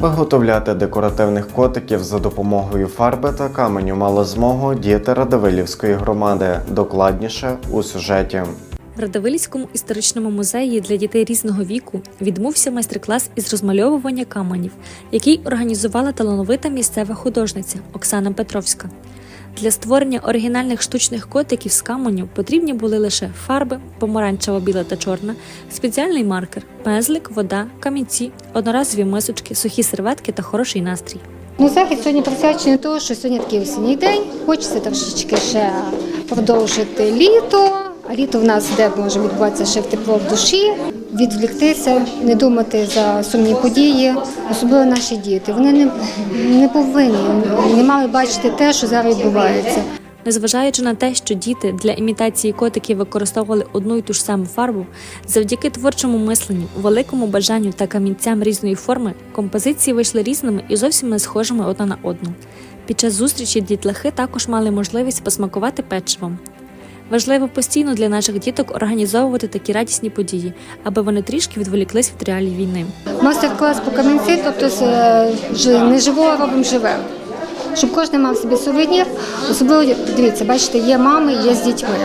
Виготовляти декоративних котиків за допомогою фарби та каменю мали змогу діти Радивилівської громади. Докладніше у сюжеті. В Радивилівському історичному музеї для дітей різного віку відбувся майстер-клас із розмальовування каменів, який організувала талановита місцева художниця Оксана Петровська. Для створення оригінальних штучних котиків з каменю потрібні були лише фарби, помаранчева, біла та чорна, спеціальний маркер, пензлик, вода, камінці, одноразові мисочки, сухі серветки та хороший настрій. Ну, захід сьогодні присвячений тому, що сьогодні такий осінній день. Хочеться трошечки ще продовжити літо. А літо в нас де може відбуватися ще в тепло в душі, відвліктися, не думати за сумні події, особливо наші діти. Вони не, не повинні, не мали бачити те, що зараз відбувається. Незважаючи на те, що діти для імітації котиків використовували одну й ту ж саму фарбу, завдяки творчому мисленню, великому бажанню та камінцям різної форми, композиції вийшли різними і зовсім не схожими одна на одну. Під час зустрічі дітлахи також мали можливість посмакувати печивом. Важливо постійно для наших діток організовувати такі радісні події, аби вони трішки відволіклись від реалій війни. Мастер-клас по камінці, тобто е, не живого робимо живе. Щоб кожен мав собі сувенір, особливо дивіться, бачите, є мами, є з дітьми.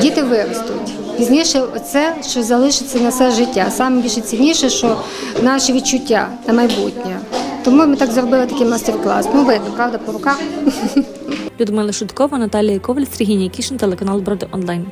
Діти виростуть. Пізніше це, що залишиться на все життя. Саме більше цінніше, що наші відчуття на майбутнє. Тому ми так зробили такий мастер-клас. Ну, видно, правда, по руках. Людмила Шуткова, Наталія Коваль, Сергій Нікішин, телеканал Броди Онлайн.